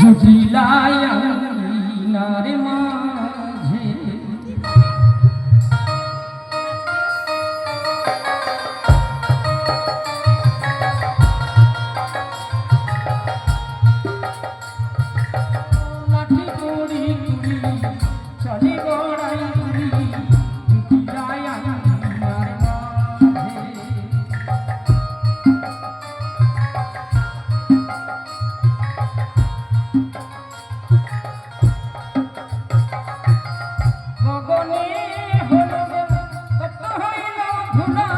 জুটিলাই নারে মাঝে Hurrah!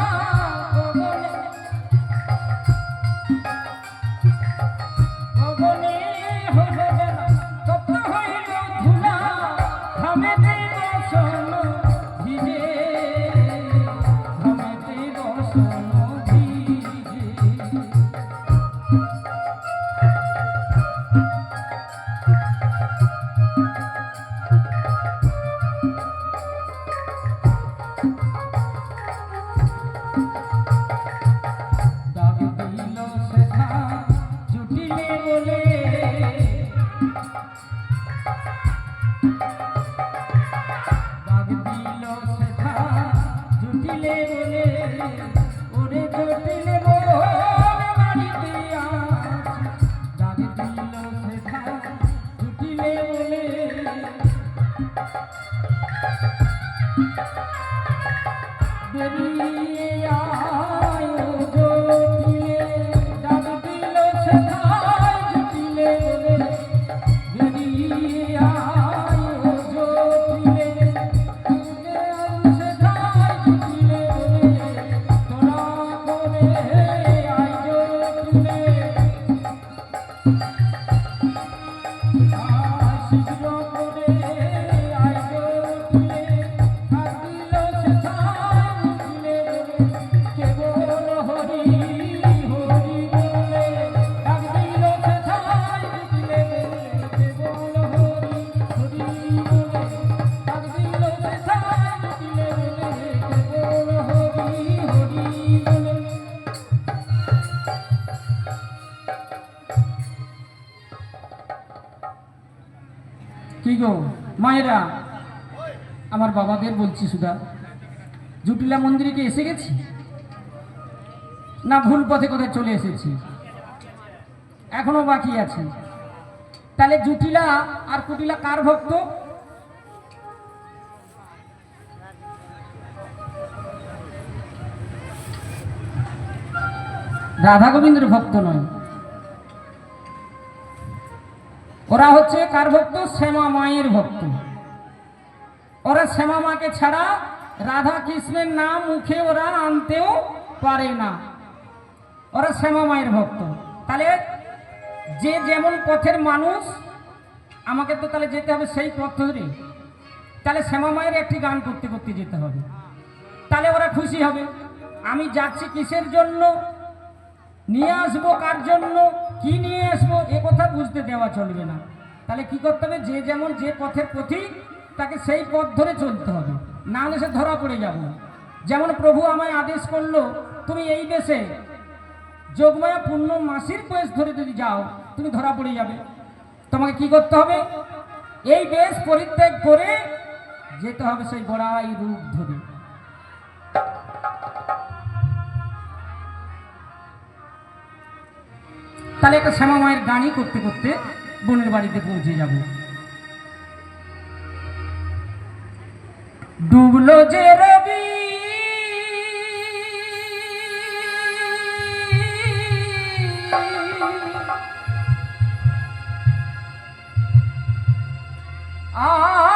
কি গো? মায়েরা, আমার বাবাদের বলছি সুধা, জুটিলা মন্দিরে কি এসে গেছি? না ভুল পথে কোথায় চলে এসেছি? এখনও বাকি আছে। তাহলে জুটিলা আর কুটিলা কার ভক্ত? রাধা গোবিন্দের ভক্ত নয়। ওরা হচ্ছে কার ভক্ত? শ্যামা মায়ের ভক্ত। ওরা শ্যামা মাকে ছাড়া রাধা কৃষ্ণের নাম মুখে ওরা আনতেও পারে না। ওরা শ্যামা মায়ের ভক্ত। তাহলে যে যেমন পথের মানুষ, আমাকে তো তাহলে যেতে হবে সেই পথ ধরে। তাহলে শ্যামা মায়ের একটি গান করতে করতে যেতে হবে। তাহলে ওরা খুশি হবে। আমি যাচ্ছি কিসের জন্য? নিয়ে আসব কার জন্য? কি নিয়ে আসব এ কথা বুঝতে দেওয়া চলবে না। তাহলে কি করতে হবে? যে যেমন যে পথের পথিক, তাকে সেই পথ ধরে চলতে হবে। না হলে সে ধরা পড়ে যাব। যেমন প্রভু আমায় আদেশ করল, তুমি এই দেশে যোগমায়া পূর্ণ মাসির বয়স ধরে যদি যাও, তুমি ধরা পড়ে যাবে। তোমাকে কি করতে হবে? এই বেশ পরিত্যাগ করে যেতে হবে সেই গোড়াই রূপ ধরে। তাহলে একটা শ্যামা মায়ের গানই করতে করতে বোনের বাড়িতে পৌঁছে যাব। ডুবলো যে রবি আর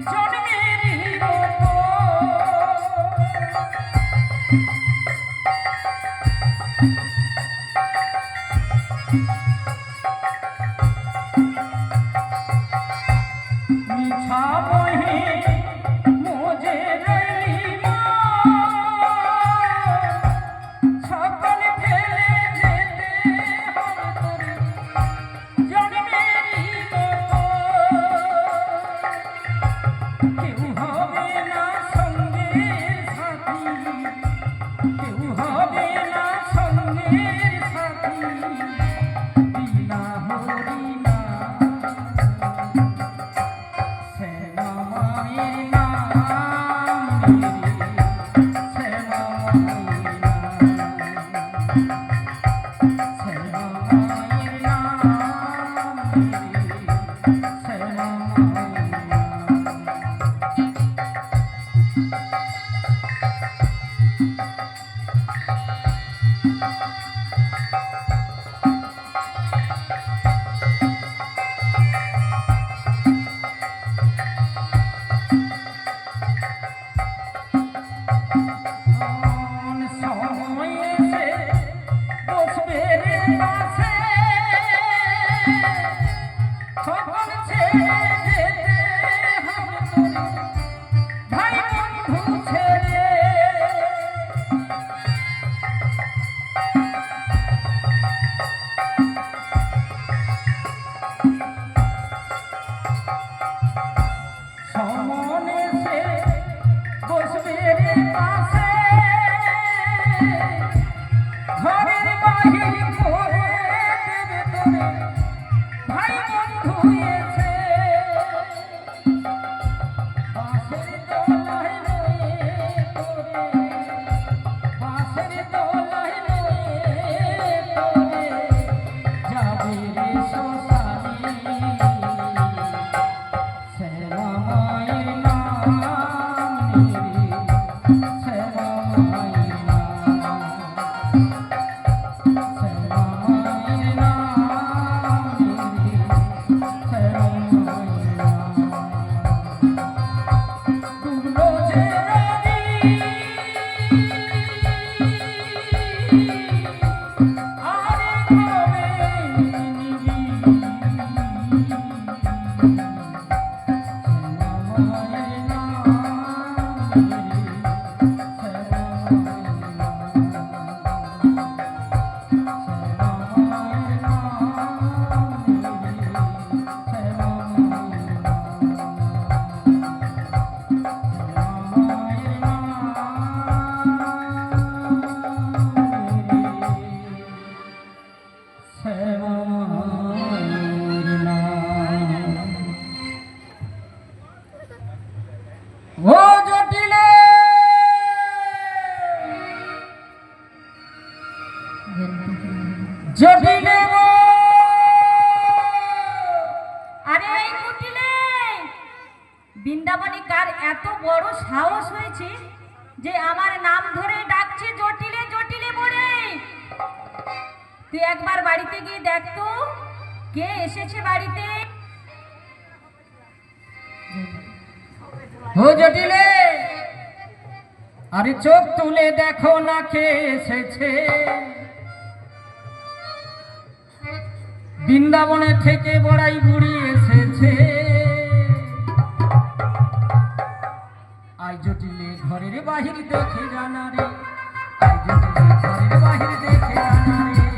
Sorry. তুই একবার বাড়িতে গিয়ে দেখ তো, কে এসেছে বাড়িতে? জটিলে, আরে চোখ তুলে দেখো না কে এসেছে। বৃন্দাবনে থেকে বড়াই বুড়ি এসেছে। আই জটিলে ঘরের বাহির দেখে জানা রে আই জটিলে ঘরের বাহির দেখে জানা রে।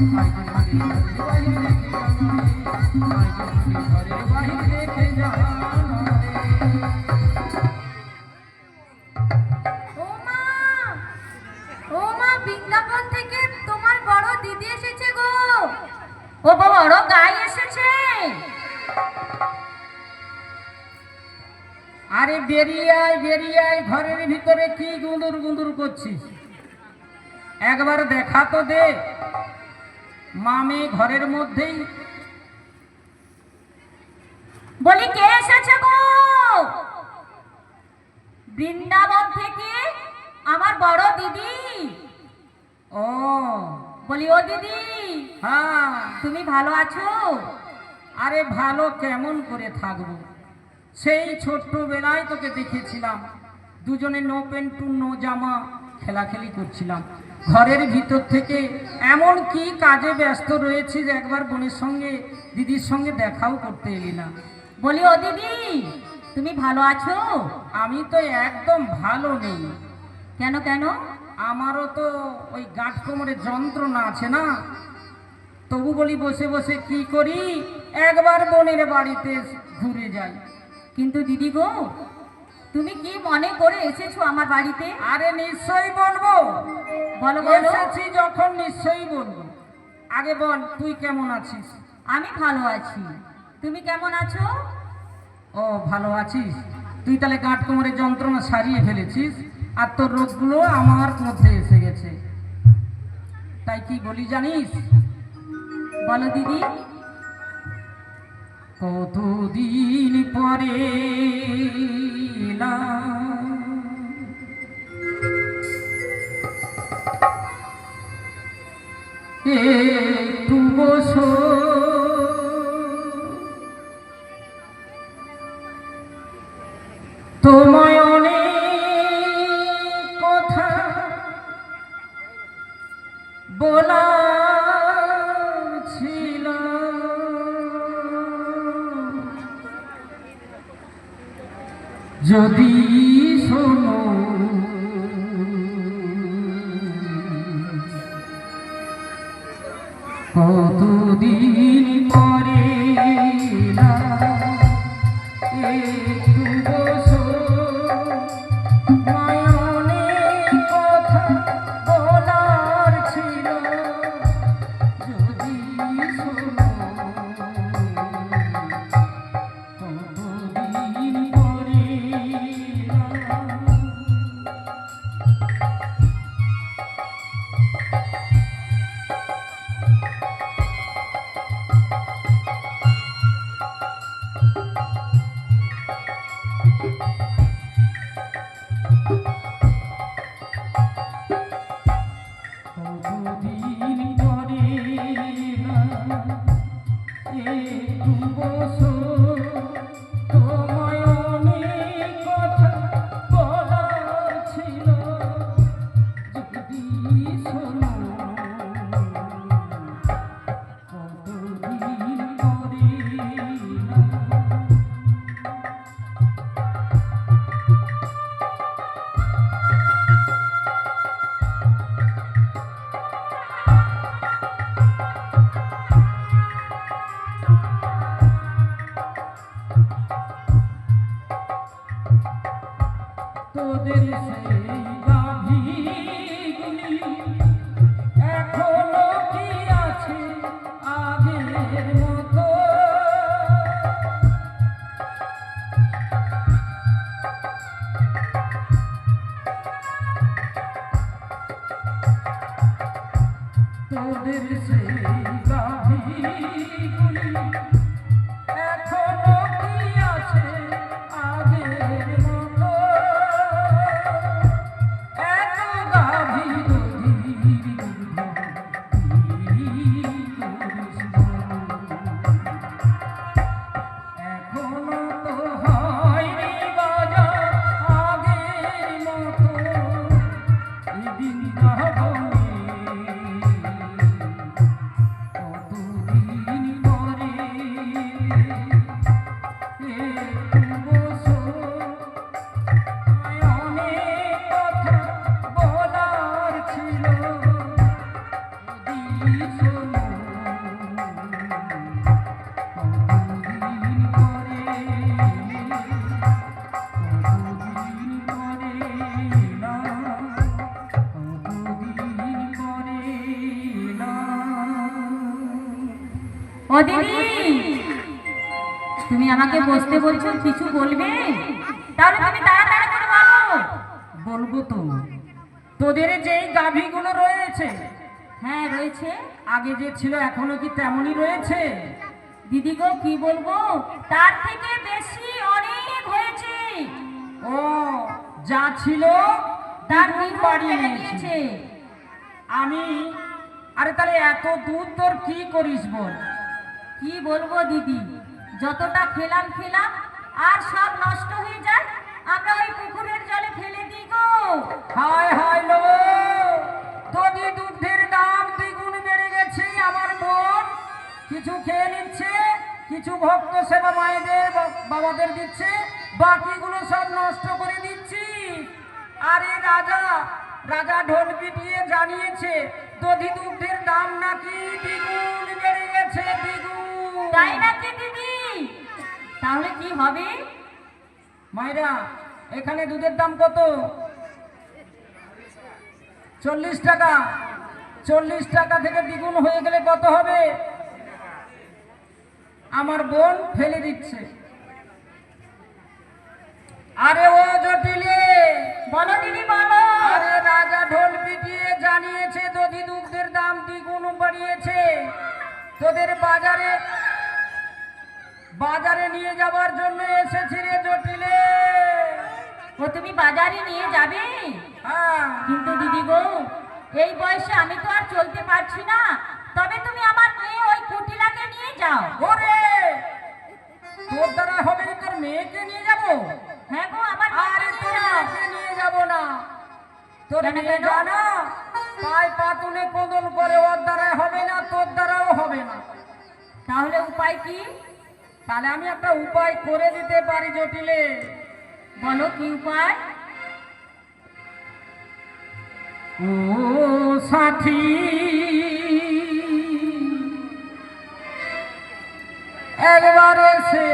ও বড় গাই এসেছে। আরে বেরিয়ে আয়, বেরিয়ে ঘরের ভিতরে কি গুঁদুর গুঁদুর করছিস? একবার দেখা তো দে। মামে ঘরের মধ্যেই। বলি কে এসেছে গো? বৃন্দাবন থেকে আমার বড় দিদি। ও বলি ও দিদি হ্যাঁ। তুমি ভালো আছো? আরে ভালো কেমন করে থাকব? সেই ছোট্টবেলায় তোকে দেখেছিলাম। দুজনে নো প্যান্ট টু নো জামা। খেলাখেলি করছিলাম। ঘরের ভিতর থেকে এমন কি কাজে ব্যস্ত রয়েছে যে একবার বোনের সঙ্গে, দিদির সঙ্গে দেখাও করতে এলি না। বলি, ও দিদি, তুমি ভালো আছো? আমি তো একদম ভালো নেই। কেন কেন? আমারও তো ওই গাঁট কোমরে যন্ত্রণা আছে না। তবু বলি, বসে বসে কি করি? একবার বোনের বাড়িতে ঘুরে যাই। কিন্তু দিদি গো তুমি কি মনে করে এসেছ আমার বাড়িতে? আরে নিশ্চয়ই বলব। বলো বলো। এসেছি যখন নিশ্চয়ই বলব। আগে বল তুই কেমন আছিস? আমি ভালো আছি। তুমি কেমন আছো? ও ভালো আছিস। তুই তাহলে গাঁট কোমরের যন্ত্রণা সারিয়ে ফেলেছিস আর তোর রোগগুলো আমার মধ্যে এসে গেছে। তাই কি বলি জানিস? বলো দিদি। কতদিন পরে এলাম। একটু বসো তুমি আমাকে বসতে বলছো, কিছু বলবে? তাহলে তুমি বলব তো। তোদের যেই গাভীগুলো রয়েছে হ্যাঁ রয়েছে। আগে যে ছিল, এখনও কি তেমনই রয়েছে? দিদি গো, কি বলব? তার থেকে বেশি অনেক হয়েছে। ও, যা ছিল, তার দ্বিগুণ বাড়িয়ে নিয়েছে? আমি, আরে তাহলে এত দুধ তোর কি করিস বল? কি বলব দিদি? যতটা খেলাম খেলাম, আর সব নষ্ট হয়ে যায়, আমরা ওই পুকুরের জলে ফেলে দিই গো। হায় হায় লো! যদি দুধের দাম দ্বিগুণ বেড়ে গেছে আমার বোন কিছু খেয়ে নিচ্ছে, কিছু ভক্ত সেবা মায়েদের বাবাদের দিচ্ছে, বাকিগুলো সব নষ্ট করে দিচ্ছি। আরে রাজা রাজা ঢোল পিটিয়ে জানিয়েছে দধি দুধের দাম নাকি দ্বিগুণ বেড়ে গেছে, দ্বিগুণ। তাই নাকি দিদি? তাহলে কি হবে? মায়েরা এখানে দুধের দাম কত? চল্লিশ টাকা। চল্লিশ টাকা থেকে দ্বিগুণ হয়ে গেলে কত হবে? আমার বোন ফেলে দিচ্ছে। আরে ও জটিলে বলো দিদি বলো। আরে রাজা ঢোল পিটিয়ে জানিয়েছে দধি দুগ্ধের দাম দ্বিগুণ বাড়িয়েছে তোদের বাজারে বাজারে নিয়ে যাবার জন্য এসেছি রে জটিলে। ও তুমি বাজারে নিয়ে যাবে? হ্যাঁ। কিন্তু দিদি গো এই বয়সে আমি তো আর চলতে পারছি না। তবে তুমি আমার মেয়ে ওই কুটিলাকে নিয়ে যাও। ওরে! তোর দ্বারা হবে না, তোর মেয়েকে নিয়ে যাব? হ্যাঁ গো আমার আরে তোর মেয়েকে নিয়ে যাব না। তোর মেয়ে? জানা পায় পাতুলে কোদল করে ওর দ্বারা হবে না তোর দ্বারাও হবে না। তাহলে উপায় কি? তাহলে আমি একটা উপায় করে দিতে পারি জটিলে। বলো কি উপায়? ও সাথী, একবার সে